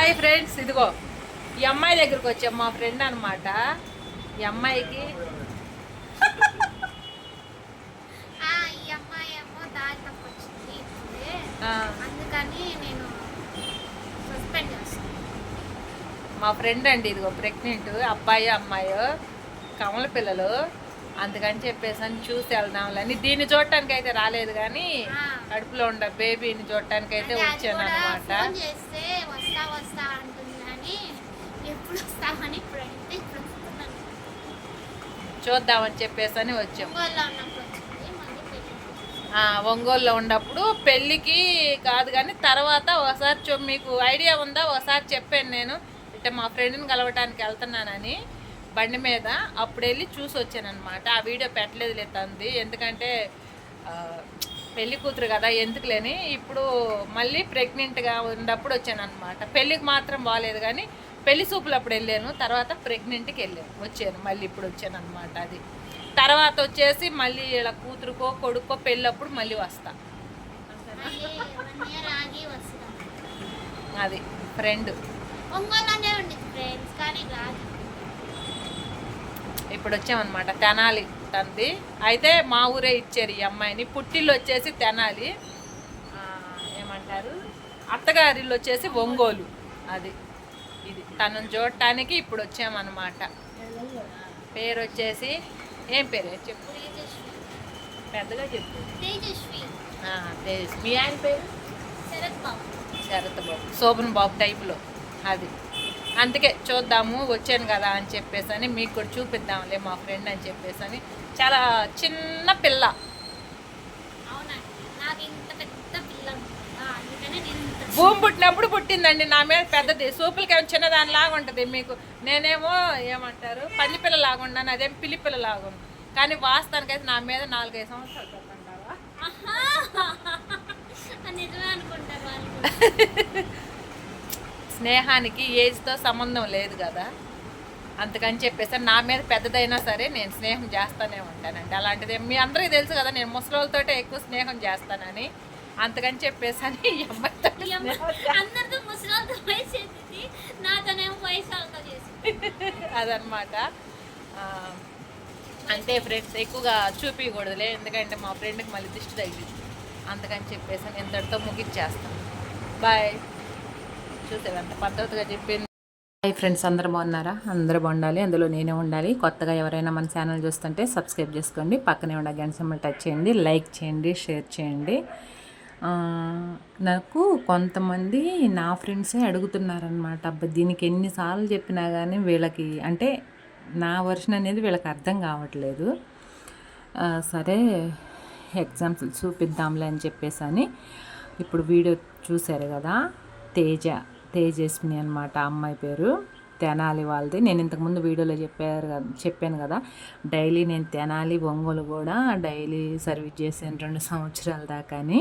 Hi friends ఇదిగో. ఈ అమ్మాయి దగ్గరికి వచ్చాం మా ఫ్రెండ్ అనమాట ఈ అమ్మాయికి అందుకని నేను సస్పెండ్ మా ఫ్రెండ్ అండి ఇదిగో ప్రెగ్నెంట్ అబ్బాయి అమ్మాయి కమల పిల్లలు. అందుకని చెప్పేసి అని చూసి వెళ్దాంలని దీన్ని చూడటానికి అయితే రాలేదు కానీ. కడుపులో ఉండే బేబీని చూడటానికి అయితే వచ్చాను అనమాట చేస్తే వస్తా వస్తా అంటుంది కానీ ఎప్పుడు వస్తామని ఇప్పుడైతే ఇప్పుడు వస్తున్నాను చూద్దామని చెప్పేసి అని వచ్చాం. ఒంగోలులో ఉన్నప్పుడు వచ్చింది మళ్ళీ పెళ్ళి ఆ, ఒంగోలులో ఉన్నప్పుడు పెళ్ళికి కాదు కానీ తర్వాత ఒకసారి మీకు ఐడియా ఉందా? ఒకసారి చెప్పాను నేను. అంటే మా ఫ్రెండ్ని కలవటానికి వెళ్తున్నానని బండి మీద అప్పుడు వెళ్ళి చూసి వచ్చాను అనమాట ఆ వీడియో పెట్టలేదు లేదంది ఎందుకంటే పెళ్ళి కూతురు కదా ఎందుకులేని ఇప్పుడు మళ్ళీ ప్రెగ్నెంట్గా ఉన్నప్పుడు వచ్చాను అనమాట పెళ్ళికి మాత్రం బాగాలేదు కానీ పెళ్ళి చూపులు అప్పుడు వెళ్ళాను తర్వాత ప్రెగ్నెంట్కి వెళ్ళాను వచ్చాను మళ్ళీ ఇప్పుడు వచ్చాను అనమాట అది. తర్వాత వచ్చేసి మళ్ళీ ఇలా కూతురుకో కొడుకో పెళ్ళప్పుడు మళ్ళీ వస్తా. అది ఫ్రెండ్ ఇప్పుడు వచ్చామన్నమాట తెనాలి. తంది అయితే మా ఊరే ఇచ్చారు ఈ అమ్మాయిని. పుట్టిల్లు వచ్చేసి తెనాలి. ఏమంటారు? అత్తగారిల్లు వచ్చేసి ఒంగోలు. అది. ఇది. తనను చూడటానికి ఇప్పుడు వచ్చామన్నమాట. పేరు వచ్చేసి ఏం పేరు? చెప్పు. పెద్దగా చెప్పు. తేజస్వి మీ ఆయన పేరు? శరత్ బాబు. శరత్ బాబు. శోభన్ బాబు టైపులో. అది. అందుకే చూద్దాము వచ్చాను కదా అని చెప్పేసి అని మీకు కూడా చూపిద్దాంలే మా ఫ్రెండ్ అని చెప్పేసి అని చాలా చిన్న పిల్ల. భూమి పుట్టినప్పుడు పుట్టిందండి. నా మీద పెద్దది. సూపులకి ఏమో చిన్నదానిలాగా ఉంటుంది మీకు. నేనేమో ఏమంటారు? పంది పిల్ల లాగా ఉన్నాను. అదేం పిల్లి పిల్ల లాగా ఉంది. కానీ వాస్తవానికైతే నా మీద నాలుగైదు సంవత్సరాలు నిజమే అనుకుంటారు. స్నేహానికి ఏజ్తో సంబంధం లేదు కదా. అందుకని చెప్పేసి నా మీద పెద్దదైనా సరే నేను స్నేహం చేస్తానే ఉంటానండి. అలాంటిది మీ అందరికీ తెలుసు కదా నేను ముసలోళ్ళతోటే ఎక్కువ స్నేహం చేస్తానని. అందుకని చెప్పేసి అని ఈ అమ్మాయితో అందరితో వయసు నాతోనేమో వయసు అదనమాట అంటే ఫ్రెండ్స్ ఎక్కువగా చూపించకూడదులే ఎందుకంటే మా ఫ్రెండ్కి మళ్ళీ దిష్టి తగిలింది. అందుకని చెప్పేసి ఇంతటితో ముగిచ్చేస్తాను బాయ్ చూసావు పద్ధతిగా చెప్పింది. హాయ్ ఫ్రెండ్స్ అందరూ బాగున్నారా? అందరూ బాగుండాలి. అందులో నేనే ఉండాలి. కొత్తగా ఎవరైనా మన ఛానల్ చూస్తుంటే సబ్స్క్రైబ్ చేసుకోండి. పక్కనే ఉన్న గంట సింబల్ టచ్ చేయండి. లైక్ చేయండి షేర్ చేయండి. నాకు కొంతమంది నా ఫ్రెండ్సే అడుగుతున్నారనమాట అబ్బా దీనికి ఎన్నిసార్లు చెప్పినా కానీ వీళ్ళకి అంటే నా వర్షన్ అనేది వీళ్ళకి అర్థం కావట్లేదు. సరే ఎగ్జాంపుల్ చూపిద్దాంలే అని చెప్పేసి అని ఇప్పుడు వీడియో చూశారు కదా తేజ. తేజస్విని అనమాట అమ్మాయి పేరు తెనాలి వాళ్ళది. నేను ఇంతకుముందు వీడియోలో చెప్పారు కదా చెప్పాను కదా డైలీ నేను తెనాలి ఒంగోలు కూడా డైలీ సర్వీస్ చేశాను రెండు సంవత్సరాల దాకా అని.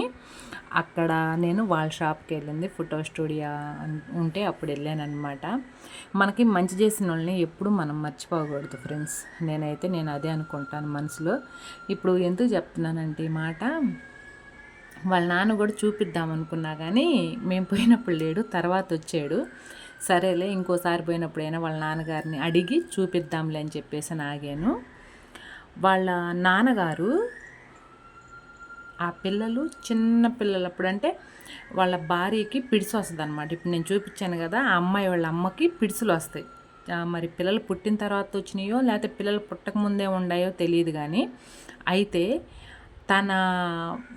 అక్కడ నేను వాళ్ళ షాప్కి వెళ్ళింది ఫోటో స్టూడియో ఉంటే అప్పుడు వెళ్ళాను అనమాట మనకి మంచి చేసిన వాళ్ళని ఎప్పుడు మనం మర్చిపోకూడదు ఫ్రెండ్స్. నేనైతే నేను అదే అనుకుంటాను మనసులో. ఇప్పుడు ఎందుకు చెప్తున్నానంటే ఈ మాట వాళ్ళ నాన్న కూడా చూపిద్దాం అనుకున్నా కానీ మేము పోయినప్పుడు లేడు తర్వాత వచ్చాడు. సరేలే ఇంకోసారి పోయినప్పుడైనా వాళ్ళ నాన్నగారిని అడిగి చూపిద్దాంలే అని చెప్పేసి ఆగాను. వాళ్ళ నాన్నగారు ఆ పిల్లలు చిన్న పిల్లలప్పుడు అంటే వాళ్ళ భార్యకి పిడిసి వస్తుంది అనమాట ఇప్పుడు నేను చూపించాను కదా ఆ అమ్మాయి వాళ్ళ అమ్మకి పిడుసులు వస్తాయి. మరి పిల్లలు పుట్టిన తర్వాత వచ్చినాయో లేకపోతే పిల్లలు పుట్టకముందే ఉన్నాయో తెలియదు కానీ అయితే తన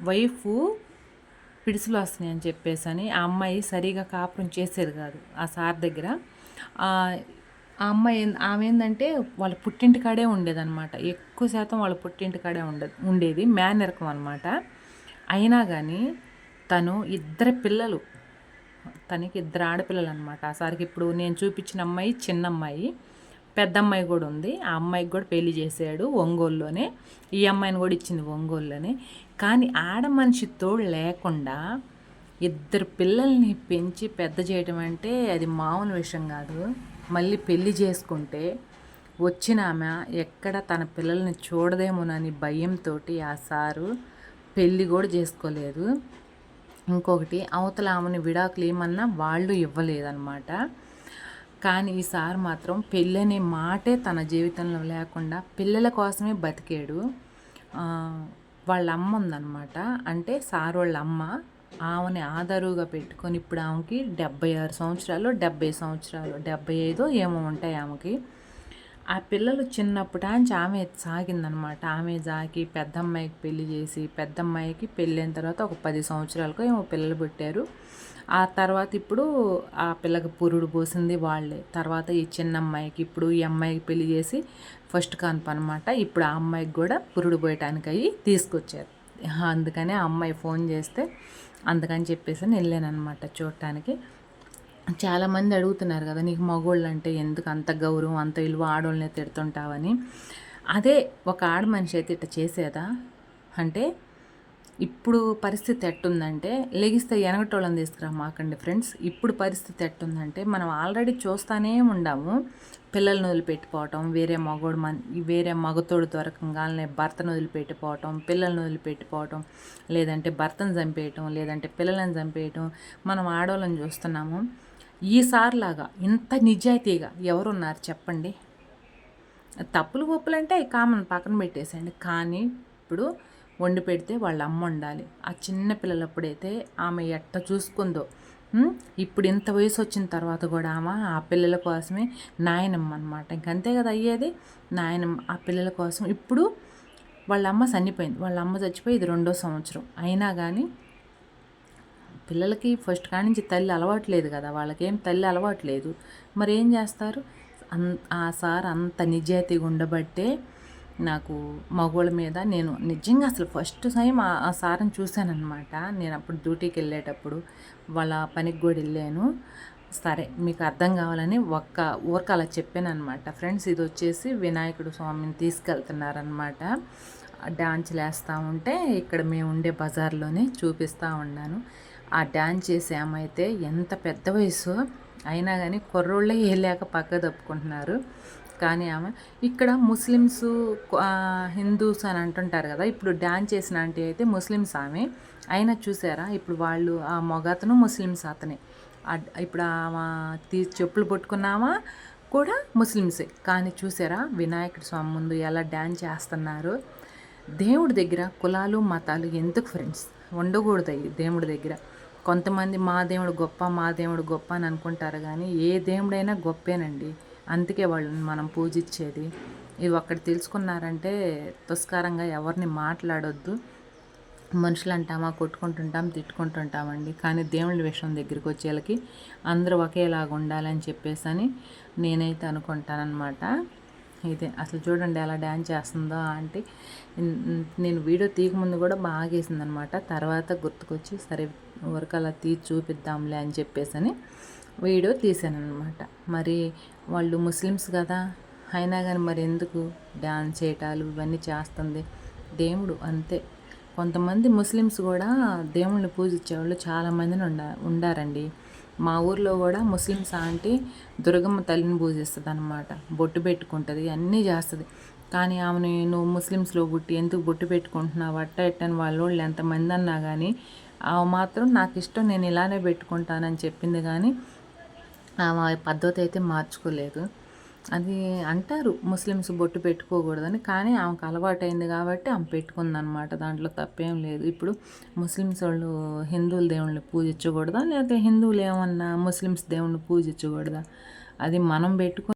వైఫ్ పిడిసులు వస్తున్నాయి అని చెప్పేసి అని ఆ అమ్మాయి సరిగా కాపురం చేసేది కాదు ఆ సార్ దగ్గర. ఆ అమ్మాయి ఏం- ఆమె ఏంటంటే వాళ్ళ పుట్టింటి కాడే ఉండేదన్నమాట. ఎక్కువ శాతం వాళ్ళ పుట్టింటి కాడే ఉండే ఉండేది. మేనరకం అనమాట అయినా కానీ తను ఇద్దరు పిల్లలు. తనకి ఇద్దరు ఆడపిల్లలు అనమాట ఆ సారికి ఇప్పుడు నేను చూపించిన అమ్మాయి చిన్న అమ్మాయి పెద్ద అమ్మాయి కూడా ఉంది. ఆ అమ్మాయికి కూడా పెళ్ళి చేసాడు ఒంగోలులోనే. ఈ అమ్మాయిని కూడా ఇచ్చింది ఒంగోలులోనే. కానీ ఆడ మనిషి తోడు లేకుండా ఇద్దరు పిల్లల్ని పెంచి పెద్ద చేయటం అంటే అది మామూలు విషయం కాదు. మళ్ళీ పెళ్ళి చేసుకుంటే వచ్చిన ఆమె ఎక్కడ తన పిల్లల్ని చూడదేమోనని భయంతో ఆ సారు పెళ్ళి కూడా చేసుకోలేదు. ఇంకొకటి అవతల ఆమెని విడాకులు ఏమన్నా వాళ్ళు ఇవ్వలేదన్నమాట. కానీ ఈసారి మాత్రం పెళ్ళనే మాటే తన జీవితంలో లేకుండా పిల్లల కోసమే బతికాడు. వాళ్ళ అమ్మ ఉందన్నమాట. అంటే సార్ వాళ్ళ అమ్మ ఆమెని ఆధారుగా పెట్టుకొని ఇప్పుడు ఆమెకి డెబ్బై ఆరు సంవత్సరాలు డెబ్బై సంవత్సరాలు డెబ్బై ఐదో ఏమో ఉంటాయి ఆమెకి. ఆ పిల్లలు చిన్నప్పుడు నుంచి ఆమె సాగిందనమాట ఆమె సాగి పెద్దమ్మాయికి పెళ్ళి చేసి పెద్దమ్మాయికి పెళ్ళైన తర్వాత ఒక పది సంవత్సరాలకు ఏమో పిల్లలు పుట్టారు. ఆ తర్వాత ఇప్పుడు ఆ పిల్లకి పురుడు పోసింది వాళ్ళే. తర్వాత ఈ చిన్న అమ్మాయికి ఇప్పుడు ఈ అమ్మాయికి పెళ్ళి చేసి ఫస్ట్ కాన్పు అనమాట ఇప్పుడు ఆ అమ్మాయికి కూడా పురుడు పోయటానికి అయ్యి తీసుకొచ్చారు. అందుకని ఆ అమ్మాయి ఫోన్ చేస్తే అందుకని చెప్పేసి నేను వెళ్ళాను అనమాట చూడటానికి. చాలామంది అడుగుతున్నారు కదా నీకు మగోళ్ళు అంటే ఎందుకు అంత గౌరవం అంత విలువ ఆడోళ్ళనే తిడుతుంటావని? అదే ఒక ఆడ మనిషి అయితే ఇట్లా చేసేదా? అంటే ఇప్పుడు పరిస్థితి ఎట్టుందంటే లెగిస్తే ఎనగటోళ్ళని తీసుకురా మాకండి ఫ్రెండ్స్. ఇప్పుడు పరిస్థితి ఎట్టుందంటే మనం ఆల్రెడీ చూస్తానే ఉండాము. పిల్లల్ని వదిలిపెట్టిపోవటం వేరే మగోడు మన వేరే మగతోడు దొరకంగానే భర్తను వదిలిపెట్టిపోవటం పిల్లల్ని వదిలిపెట్టిపోవటం లేదంటే భర్తను చంపేయటం లేదంటే పిల్లలను చంపేయటం మనం ఆడవాళ్ళని చూస్తున్నాము. ఈసారిలాగా ఇంత నిజాయితీగా ఎవరున్నారు చెప్పండి? తప్పులు గొప్పలు అంటే కామన్ పక్కన పెట్టేసేయండి. కానీ ఇప్పుడు వండి పెడితే వాళ్ళ అమ్మ ఉండాలి ఆ చిన్న పిల్లలప్పుడైతే ఆమె ఎట్ట చూసుకుందో ఇప్పుడు ఇంత వయసు వచ్చిన తర్వాత కూడా ఆమె ఆ పిల్లల కోసమే నాయనమ్మ అనమాట ఇంకంతే కదా అయ్యేది? నాయనమ్మ ఆ పిల్లల కోసం. ఇప్పుడు వాళ్ళ అమ్మ చనిపోయింది. వాళ్ళ అమ్మ చచ్చిపోయి ఇది రెండో సంవత్సరం. అయినా కానీ పిల్లలకి ఫస్ట్ కాడి నుంచి తల్లి అలవాట్లేదు కదా. వాళ్ళకేం తల్లి అలవాట్లేదు మరి ఏం చేస్తారు? అన్ ఆ సార్ అంత నిజాయితీగా ఉండబట్టే నాకు మగోళ్ళ మీద నేను నిజంగా అసలు ఫస్ట్ టైం ఆ సారని చూశానమాట నేను అప్పుడు డ్యూటీకి వెళ్ళేటప్పుడు వాళ్ళ పనికి కూడా వెళ్ళాను. సరే మీకు అర్థం కావాలని ఒక్క ఊరికి అలా చెప్పానమాట ఫ్రెండ్స్ ఇది వచ్చేసి వినాయకుడు స్వామిని తీసుకెళ్తున్నారనమాట డాన్స్ వేస్తూ ఉంటే ఇక్కడ మేము ఉండే బజార్లోనే చూపిస్తూ ఉన్నాను. ఆ డాన్స్ చేసే ఆమె అయితే ఎంత పెద్ద వయసు? అయినా కానీ కుర్రోళ్ళే వేయలేక పక్క తప్పుకుంటున్నారు. కానీ ఆమె ఇక్కడ ముస్లిమ్స్ హిందూస్ అని అంటుంటారు కదా ఇప్పుడు డాన్స్ చేసిన అంటే అయితే ముస్లిమ్స్ ఆమె. అయినా చూసారా ఇప్పుడు వాళ్ళు ఆ మొగతను ముస్లిమ్స్ అతనే. ఇప్పుడు ఆమె తీ చెప్పులు పట్టుకున్నామా కూడా ముస్లిమ్సే. కానీ చూసారా వినాయకుడి స్వామి ముందు ఎలా డ్యాన్స్ చేస్తున్నారు. దేవుడి దగ్గర కులాలు మతాలు ఎందుకు ఫ్రెండ్స్ ఉండకూడదు దేవుడి దగ్గర. కొంతమంది మా దేవుడు గొప్ప మా దేవుడు గొప్ప అని అనుకుంటారు కానీ ఏ దేవుడైనా గొప్పేనండి. అందుకే వాళ్ళని మనం పూజించేది. ఇది ఒక్కటి తెలుసుకున్నారంటే తుస్కారంగా ఎవరిని మాట్లాడొద్దు. మనుషులు అంటామా కొట్టుకుంటుంటాం తిట్టుకుంటుంటామండి. కానీ దేవుళ్ళ విషయం దగ్గరికి వచ్చేళ్ళకి అందరూ ఒకేలాగా ఉండాలని చెప్పేసి అని నేనైతే అనుకుంటానమాట ఇదే అసలు చూడండి ఎలా డ్యాన్స్ చేస్తుందో ఆంటీ. నేను వీడియో తీయకముందు కూడా బాగా వేసిందనమాట తర్వాత గుర్తుకొచ్చి సరే వరకు అలా తీసి చూపిద్దాంలే అని చెప్పేసి అని వీడియో తీసాను అనమాట మరి వాళ్ళు ముస్లిమ్స్ కదా అయినా కానీ మరి ఎందుకు డ్యాన్స్ చేయటాలు ఇవన్నీ చేస్తుంది? దేవుడు అంతే. కొంతమంది ముస్లిమ్స్ కూడా దేవుణ్ణి పూజించే వాళ్ళు చాలామందిని ఉండ ఉండారండి. మా ఊర్లో కూడా ముస్లిమ్స్ ఆంటీ దుర్గమ్మ తల్లిని పూజిస్తుంది అనమాట బొట్టు పెట్టుకుంటుంది అన్నీ చేస్తుంది. కానీ ఆమెను నువ్వు ముస్లిమ్స్లో పుట్టి ఎందుకు బొట్టు పెట్టుకుంటున్నావు? అట్ట ఎట్టని వాళ్ళు ఎంతమంది అన్నా కానీ ఆమె మాత్రం నాకు ఇష్టం నేను ఇలానే పెట్టుకుంటానని చెప్పింది కానీ పద్ధతి అయితే మార్చుకోలేదు. అది అంటారు ముస్లిమ్స్ బొట్టు పెట్టుకోకూడదని కానీ ఆమెకు అలవాటైంది కాబట్టి ఆమె పెట్టుకుందనమాట దాంట్లో తప్పేం లేదు. ఇప్పుడు ముస్లిమ్స్ వాళ్ళు హిందువుల దేవుళ్ళని పూజించకూడదా? లేకపోతే హిందువులు ఏమన్నా ముస్లిమ్స్ దేవుణ్ణి పూజించకూడదా? అది మనం పెట్టుకుని